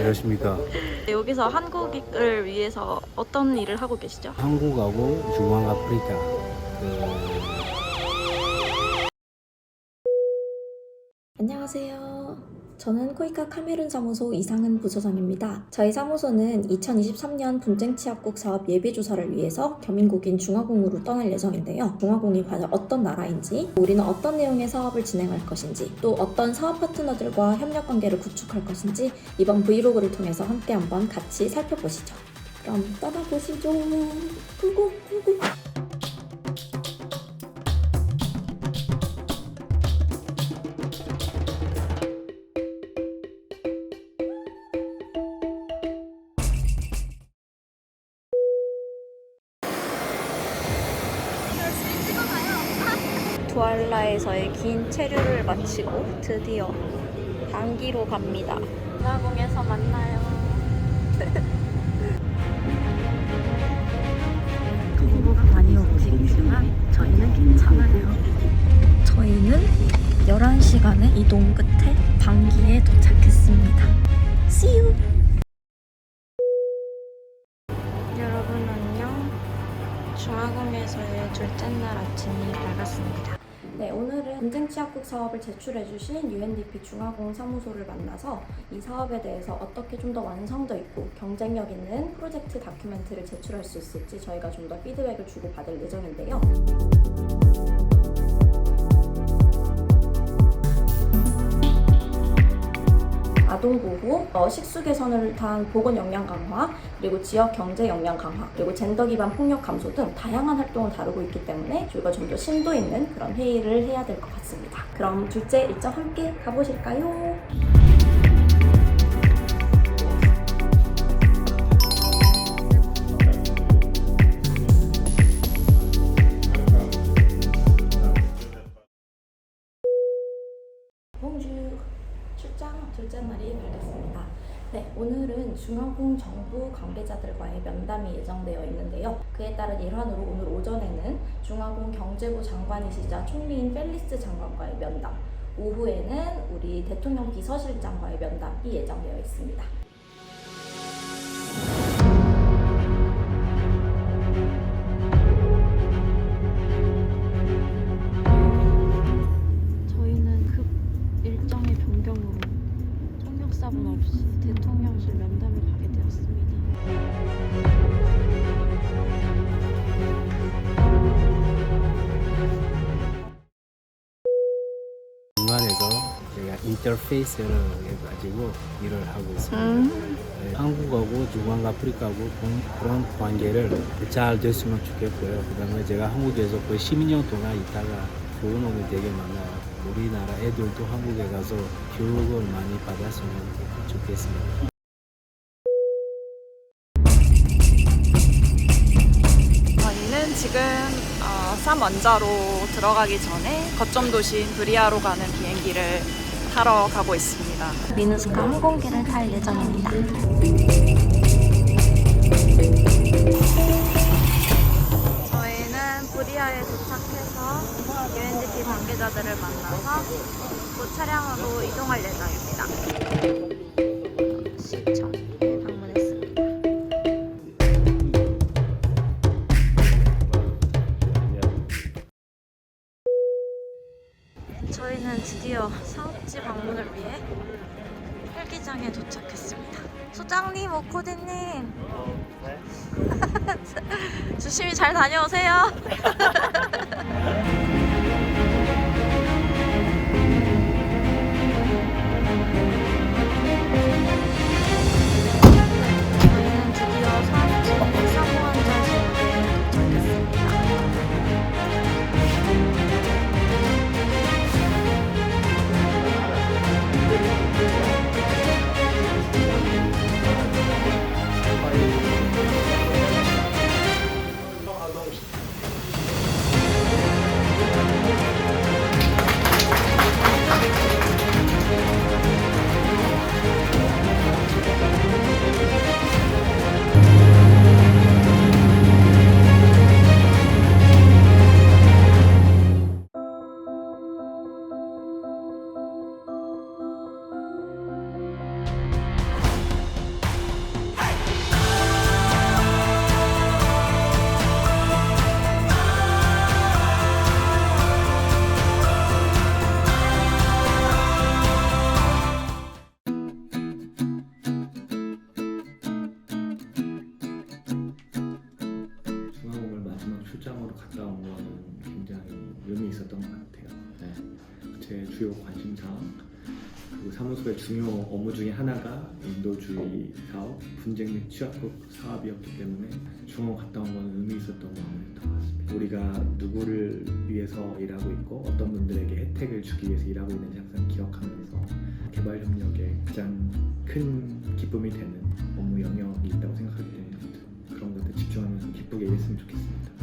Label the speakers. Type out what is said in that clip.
Speaker 1: 안녕하십니까.
Speaker 2: 네, 여기서 한국을 위해서 어떤 일을 하고 계시죠?
Speaker 1: 한국하고 중앙 아프리카 그
Speaker 3: 안녕하세요. 저는 코이카 카메룬 사무소 이상은 부서장입니다. 저희 사무소는 2023년 분쟁 취합국 사업 예비 조사를 위해서 겸임국인 중화공으로 떠날 예정인데요. 중화공이 과연 어떤 나라인지, 우리는 어떤 내용의 사업을 진행할 것인지, 또 어떤 사업 파트너들과 협력 관계를 구축할 것인지 이번 브이로그를 통해서 함께 한번 같이 살펴보시죠. 그럼 떠나보시죠. 꿀꿀 꿀꿀.
Speaker 2: 두알라에서의 긴 체류를 마치고 드디어 단기로 갑니다. 나공에서 만나요.
Speaker 3: 도보가 많이 움직이지만 저희는 괜찮아요. 저희는 11시간의 이동 끝에 방기에 도착했습니다. See you!
Speaker 2: 여러분 안녕. 중화공에서의 둘째 날 아침이 밝았습니다.
Speaker 3: 네, 오늘은 분쟁 취합국 사업을 제출해주신 UNDP 중화공 사무소를 만나서 이 사업에 대해서 어떻게 좀 더 완성도 있고 경쟁력 있는 프로젝트 다큐멘트를 제출할 수 있을지 저희가 좀 더 피드백을 주고 받을 예정인데요. 어, 식수 개선을 위한 보건 역량 강화, 그리고 지역 경제 역량 강화, 그리고 젠더 기반 폭력 감소 등 다양한 활동을 다루고 있기 때문에 저희가 좀 더 심도 있는 그런 회의를 해야 될 것 같습니다. 그럼 둘째 일정 함께 가보실까요? 네, 오늘은 중앙공 정부 관계자들과의 면담이 예정되어 있는데요. 그에 따른 일환으로 오늘 오전에는 중앙공 경제부 장관이시자 총리인 펠리스 장관과의 면담, 오후에는 우리 대통령 비서실장과의 면담이 예정되어 있습니다.
Speaker 1: 인터페이스를 해가지고 일을 하고 있습니다. 네, 한국하고 중앙 아프리카하고 그런, 관계를 잘 됐으면 좋겠고요. 그다음에 제가 한국에서 거의 12년 동안 있다가 좋은 놈이 되게 많아요. 우리나라 애들도 한국에 가서 교육을 많이 받았으면 좋겠습니다.
Speaker 2: 저희는 지금 어, 쌈 원자로 들어가기 전에 거점 도시인 브리아로 가는 비행기를 타러 가고 있습니다.
Speaker 3: 미누스카 항공기를 탈 예정입니다.
Speaker 2: 저희는 브리아에 도착해서 UNDP 관계자들을 만나서 곧 차량으로 이동할 예정입니다. 방문을 위해 헬기장에 도착했습니다. 소장님, 오코디님. 조심히 잘 다녀오세요.
Speaker 4: 중앙으로 갔다 온 거는 굉장히 의미 있었던 것 같아요. 네. 제 주요 관심사항 그리고 사무소의 중요 업무 중에 하나가 인도주의 사업, 분쟁 및 취약국 사업이었기 때문에 중앙 갔다 온 거는 의미 있었던 것 같습니다. 우리가 누구를 위해서 일하고 있고 어떤 분들에게 혜택을 주기 위해서 일하고 있는지 항상 기억하면서 개발 협력에 가장 큰 기쁨이 되는 업무 영역이 있다고 생각하기 때문에 그런 것들 집중하면서 기쁘게 일했으면 좋겠습니다.